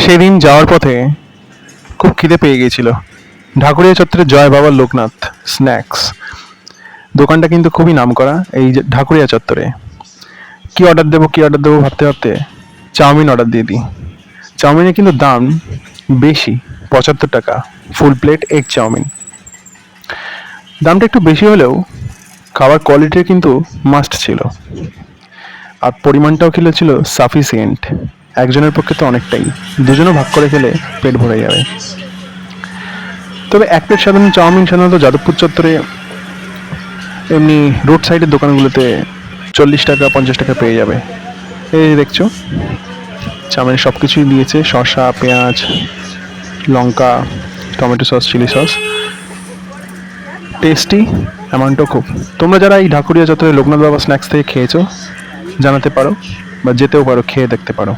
সেদিন যাওয়ার পথে খুব খিদে পেয়ে গিয়েছিল ঢাকুরিয়া চত্বরে জয় বাবা লোকনাথ স্ন্যাক্স। দোকানটা কিন্তু খুবই নামকরা এই যে ঢাকুরিয়া চত্বরে। কি অর্ডার দেবো, কি অর্ডার দেবো ভাবতে ভাবতে চাউমিন অর্ডার দিয়ে দিই। চাউমিনের কিন্তু দাম বেশি, পঁচাত্তর টাকা ফুল প্লেট এগ চাউমিন। দামটা একটু বেশি হলেও খাবার কোয়ালিটি কিন্তু মাস্ট ছিল। আর পরিমাণটাও ছিল সাফিসিয়েন্ট একজনের পক্ষে তো অনেকটাই। দুজনও ভাগ করে খেলে পেট ভরে যাবে। তবে এক প্লেট সাধারণ চাউমিন সাধারণত যাদবপুর চত্বরে এমনি রোড সাইডের দোকানগুলোতে চল্লিশ টাকা, পঞ্চাশ টাকা পেয়ে যাবে। এই দেখছ, চাউমিন সব কিছুই দিয়েছে। শসা, পেঁয়াজ, লঙ্কা, tomato sauce, chilli sauce. Tasty অ্যামাউন্টও খুব। তোমরা যারা এই ঢাকুরিয়া চত্বরে লোকনাথ বাবা স্ন্যাক্স থেকে খেয়েছো, জানাতে পারো। বা যেতেও পারো খেয়ে দেখতে পারো।